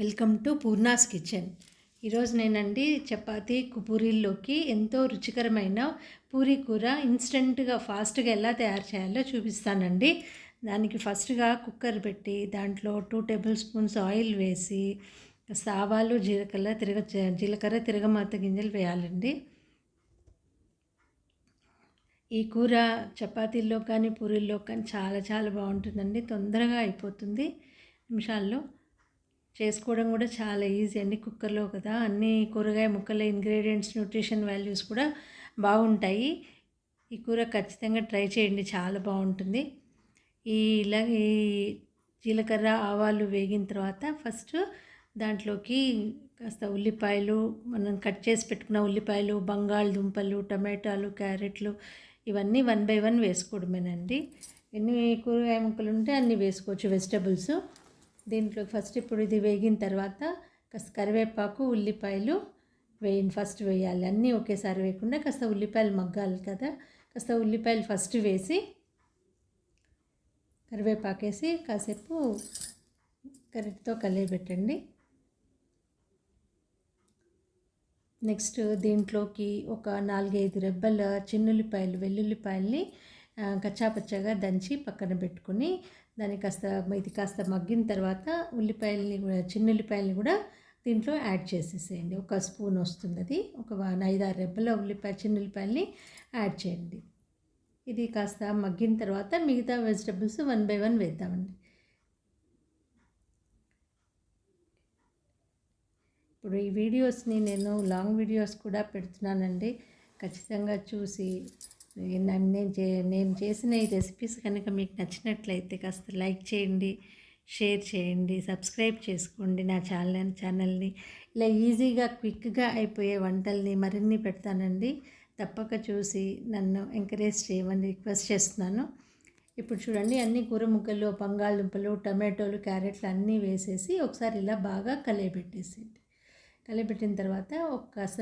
Welcome to Poorna's kitchen. ఈరోజు నేనండి చపాతీ పూరీల్లోకి ఎంతో రుచికరమైన పూరీ కూర ఇన్స్టెంట్గా ఫాస్ట్గా ఎలా తయారు చేయాలో చూపిస్తానండి. దానికి ఫస్ట్గా కుక్కర్ పెట్టి దాంట్లో టూ టేబుల్ స్పూన్స్ ఆయిల్ వేసి సావాలు జీలకర్ర తిరగ జీలకర్ర తిరగమాత గింజలు వేయాలండి. ఈ కూర చపాతీల్లో కానీ పూరీల్లో కానీ చాలా చాలా బాగుంటుందండి. తొందరగా అయిపోతుంది నిమిషాల్లో. చేసుకోవడం కూడా చాలా ఈజీ అండి కుక్కర్లో కదా. అన్ని కూరగాయ ముక్కల ఇంగ్రీడియంట్స్ న్యూట్రిషన్ వాల్యూస్ కూడా బాగుంటాయి. ఈ కూర ఖచ్చితంగా ట్రై చేయండి చాలా బాగుంటుంది. ఈ ఇలా ఈ జీలకర్ర ఆవాలు వేగిన తర్వాత ఫస్ట్ దాంట్లోకి కాస్త ఉల్లిపాయలు మనం కట్ చేసి పెట్టుకున్న ఉల్లిపాయలు బంగాళదుంపలు టమాటాలు క్యారెట్లు ఇవన్నీ వన్ బై వన్ వేసుకోవడమేనండి. ఎన్ని కూరగాయ ముక్కలు ఉంటే అన్నీ వేసుకోవచ్చు వెజిటబుల్స్. దీంట్లో ఫస్ట్ ఇప్పుడు ఇది వేగిన తర్వాత కాస్త కరివేపాకు ఉల్లిపాయలు వేయండి. ఫస్ట్ వేయాలి. అన్నీ ఒకేసారి వేయకుండా కాస్త ఉల్లిపాయలు మగ్గాలి కదా. కాస్త ఉల్లిపాయలు ఫస్ట్ వేసి కరివేపాకు వేసి కాసేపు కరెక్ట్తో కలియబెట్టండి. నెక్స్ట్ దీంట్లోకి ఒక నాలుగైదు రెబ్బల చిన్నుల్లిపాయలు వెల్లుల్లిపాయల్ని కచ్చాపచ్చాగా దంచి పక్కన పెట్టుకుని దాన్ని కాస్త ఇది కాస్త మగ్గిన తర్వాత ఉల్లిపాయల్ని కూడా చిన్నుల్లిపాయల్ని కూడా దీంట్లో యాడ్ చేసేసేయండి. ఒక స్పూన్ వస్తుంది అది. ఒక ఐదారు రెబ్బల ఉల్లిపాయ చిన్నుల్లిపాయల్ని యాడ్ చేయండి. ఇది కాస్త మగ్గిన తర్వాత మిగతా వెజిటబుల్స్ వన్ బై వన్ వేద్దామండి. ఇప్పుడు ఈ వీడియోస్ని నేను లాంగ్ వీడియోస్ కూడా పెడుతున్నానండి. ఖచ్చితంగా చూసి నేను చే నేను చేసిన ఈ రెసిపీస్ కనుక మీకు నచ్చినట్లయితే కాస్త లైక్ చేయండి షేర్ చేయండి సబ్స్క్రైబ్ చేసుకోండి నా ఛానల్ ఛానల్ని. ఇలా ఈజీగా క్విక్గా అయిపోయే వంటల్ని మరిన్ని పెడతానండి. తప్పక చూసి నన్ను ఎంకరేజ్ చేయమని రిక్వెస్ట్ చేస్తున్నాను. ఇప్పుడు చూడండి అన్ని కూర ముక్కలు బంగాళదుంపలు టమాటోలు క్యారెట్లు అన్నీ వేసేసి ఒకసారి ఇలా బాగా కలియబెట్టేసేయండి. కలియబెట్టిన తర్వాత ఒక కాస్త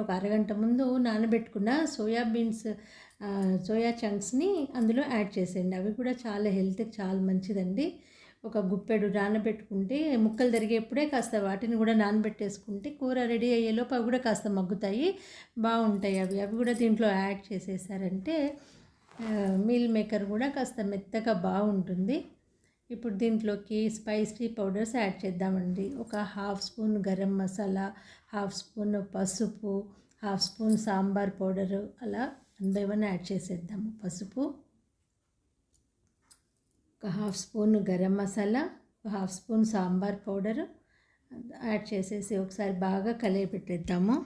ఒక అరగంట ముందు నానబెట్టుకున్న సోయా బీన్స్ సోయా చంక్స్ని అందులో యాడ్ చేసేయండి. అవి కూడా చాలా హెల్త్కి చాలా మంచిదండి. ఒక గుప్పెడు నానబెట్టుకుంటే ముక్కలు తరిగేప్పుడే కాస్త వాటిని కూడా నానబెట్టేసుకుంటే కూర రెడీ అయ్యేలోపు అవి కూడా కాస్త మగ్గుతాయి. బాగుంటాయి అవి. అవి కూడా దీంట్లో యాడ్ చేసేసారంటే మీల్ మేకర్ కూడా కాస్త మెత్తగా బాగుంటుంది. ఇప్పుడు దీంట్లోకి స్పైసీ పౌడర్స్ యాడ్ చేద్దామండి. ఒక half spoon garam masala half spoon పసుపు హాఫ్ స్పూన్ సాంబార్ పౌడరు అలా వన్ బై వన్ యాడ్ చేసేద్దాము పసుపు. ఒక హాఫ్ స్పూన్ గరం మసాలా ఒక half spoon sambar powder add చేసేసి ఒకసారి బాగా కలిపి పెట్టేద్దాము.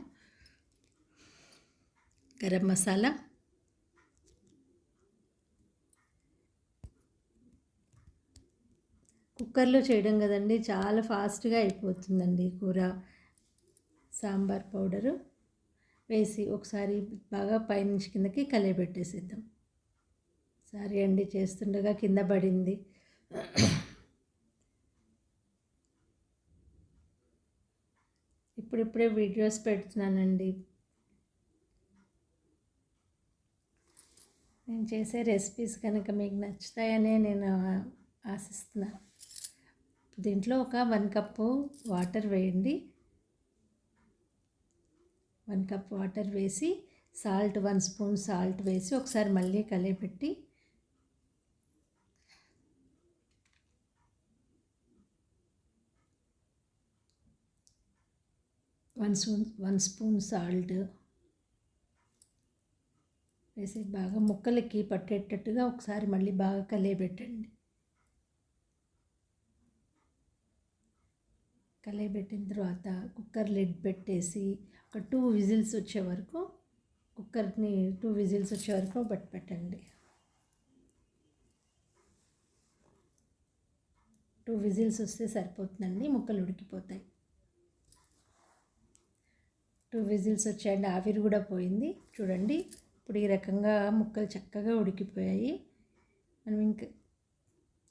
గరం మసాలా కుక్కర్లో చేయడం కదండి చాలా ఫాస్ట్గా అయిపోతుందండి కూర. సాంబార్ పౌడరు వేసి ఒకసారి బాగా పైనుంచి కిందకి కలియబెట్టేసేద్దాం. సారీ అండి చేస్తుండగా కింద పడింది. ఇప్పుడిప్పుడే వీడియోస్ పెడుతున్నానండి. నేను చేసే రెసిపీస్ కనుక మీకు నచ్చుతాయనే నేను ఆశిస్తున్నాను. దీంట్లో ఒక వన్ కప్పు వాటర్ వేయండి. వన్ కప్ వాటర్ వేసి సాల్ట్ వన్ స్పూన్ సాల్ట్ వేసి ఒకసారి మళ్ళీ కలిపెట్టి one spoon one spoon salt వేసి బాగా ముక్కలకి పట్టేటట్టుగా ఒకసారి మళ్ళీ బాగా కలియబెట్టండి. కలియబెట్టిన తర్వాత కుక్కర్ లిడ్ పెట్టేసి ఒక టూ విజిల్స్ వచ్చే వరకు కుక్కర్ని టూ విజిల్స్ వచ్చే వరకు బట్ పెట్టండి. టూ విజిల్స్ వస్తే సరిపోతుందండి ముక్కలు ఉడికిపోతాయి. టూ విజిల్స్ వచ్చాయండి ఆవిరి కూడా పోయింది. చూడండి ఇప్పుడు ఈ రకంగా ముక్కలు చక్కగా ఉడికిపోయాయి. మనం ఇంకా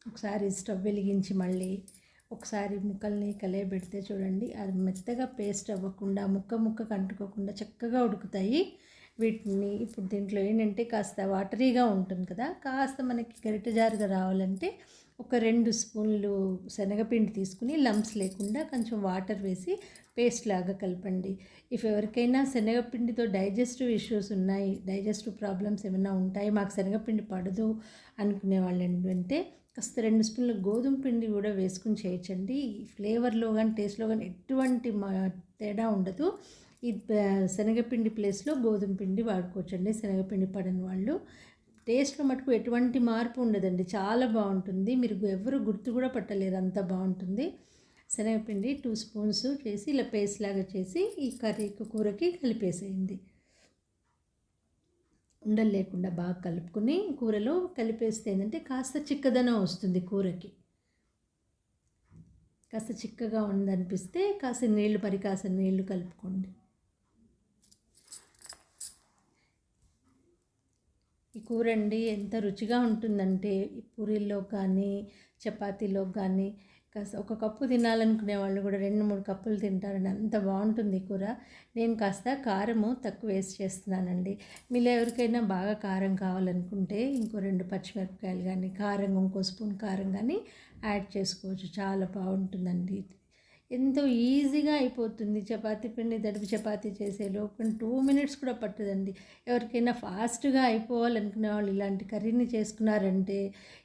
ఒకసారి స్టవ్ వెలిగించి మళ్ళీ ఒకసారి ముక్కల్ని కలియబెడితే చూడండి అది మెత్తగా పేస్ట్ అవ్వకుండా ముక్క ముక్క కంటుకోకుండా చక్కగా ఉడుకుతాయి. వీటిని ఇప్పుడు దీంట్లో ఏంటంటే కాస్త వాటరీగా ఉంటుంది కదా కాస్త మనకి గరిట జారుగా రావాలంటే ఒక రెండు స్పూన్లు శనగపిండి తీసుకుని లంప్స్ లేకుండా కొంచెం వాటర్ వేసి పేస్ట్ లాగా కలపండి. ఇఫ్ ఎవరికైనా శనగపిండితో డైజెస్టివ్ ఇష్యూస్ ఉన్నాయి డైజెస్టివ్ ప్రాబ్లమ్స్ ఏమైనా ఉంటాయి మాకు శనగపిండి పడదు అనుకునే వాళ్ళు ఏంటంటే కాస్త రెండు స్పూన్ల గోధుమ పిండి కూడా వేసుకుని చేయొచ్చండి. ఫ్లేవర్లో కానీ టేస్ట్లో కానీ ఎటువంటి మా తేడా ఉండదు. ఈ శనగపిండి ప్లేస్లో గోధుమ పిండి వాడుకోవచ్చండి. శనగపిండి పడని వాళ్ళు. టేస్ట్లో మటుకు ఎటువంటి మార్పు ఉండదండి. చాలా బాగుంటుంది. మీరు ఎవరు గుర్తు కూడా పట్టలేరు. అంత బాగుంటుంది. శనగపిండి టూ స్పూన్స్ చేసి ఇలా పేస్ట్ లాగా చేసి ఈ కర్రీ కూరకి కలిపేసేయండి. ఉండలు లేకుండా బాగా కలుపుకొని కూరలో కలిపేస్తే ఏంటంటే కాస్త చిక్కదనం వస్తుంది కూరకి. కాస్త చిక్కగా ఉందనిపిస్తే కాస్త నీళ్ళు మరి కాస్త నీళ్ళు కలుపుకోండి. ఈ కూర అండి ఎంత రుచిగా ఉంటుందంటే పూరీల్లో కానీ చపాతీలో కానీ కాస్త ఒక కప్పు తినాలనుకునే వాళ్ళు కూడా రెండు మూడు కప్పులు తింటారండి అంత బాగుంటుంది కూర. నేను కాస్త కారము తక్కువ వేస్ట్ చేస్తున్నానండి. మీలో ఎవరికైనా బాగా కారం కావాలనుకుంటే ఇంకో రెండు పచ్చిమిరపకాయలు కానీ కారం ఇంకో స్పూన్ కారం కానీ యాడ్ చేసుకోవచ్చు. చాలా బాగుంటుందండి. ఎంతో ఈజీగా అయిపోతుంది చపాతీ పిండి దడిపి చపాతీ చేసే లోపు. టూ మినిట్స్ కూడా పట్టదండి. ఎవరికైనా ఫాస్ట్గా అయిపోవాలనుకునే వాళ్ళు ఇలాంటి కర్రీని చేసుకున్నారంటే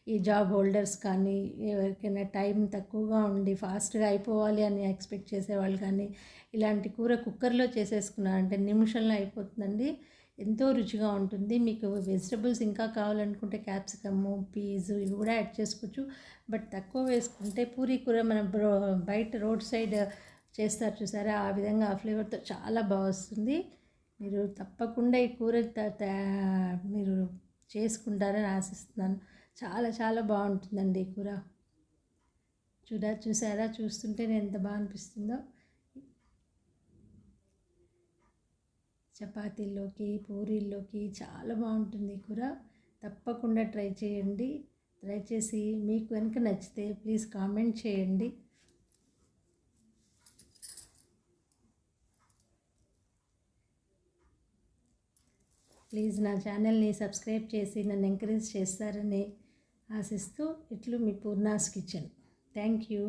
ఈ జాబ్ హోల్డర్స్ కానీ ఎవరికైనా టైం తక్కువగా ఉండి ఫాస్ట్గా అయిపోవాలి అని ఎక్స్పెక్ట్ చేసేవాళ్ళు కానీ ఇలాంటి కూర కుక్కర్లో చేసేసుకున్నారంటే నిమిషంలో అయిపోతుందండి. ఎంతో రుచిగా ఉంటుంది. మీకు వెజిటబుల్స్ ఇంకా కావాలనుకుంటే క్యాప్సికము పీజ్ ఇవి కూడా యాడ్ చేసుకోవచ్చు. బట్ తక్కువ వేసుకుంటే పూరీ కూర మన బయట రోడ్ సైడ్ చేస్తారు చూసారా? ఆ విధంగా ఆ ఫ్లేవర్తో చాలా బాగా వస్తుంది. మీరు తప్పకుండా ఈ కూర మీరు చేసుకుంటారని ఆశిస్తున్నాను. చాలా చాలా బాగుంటుందండి ఈ కూర. చూడ చూసారా? చూస్తుంటేనే ఎంత బాగా అనిపిస్తుందో. చపాతీల్లోకి పూరీల్లోకి చాలా బాగుంటుంది కూర. తప్పకుండా ట్రై చేయండి. ట్రై చేసి మీకు కనుక నచ్చితే ప్లీజ్ కామెంట్ చేయండి. ప్లీజ్ నా ఛానల్ని సబ్స్క్రైబ్ చేసి నన్ను ఎంకరేజ్ చేస్తారని ఆశిస్తూ ఇట్లు మీ పూర్ణాస్ కిచెన్. Thank you.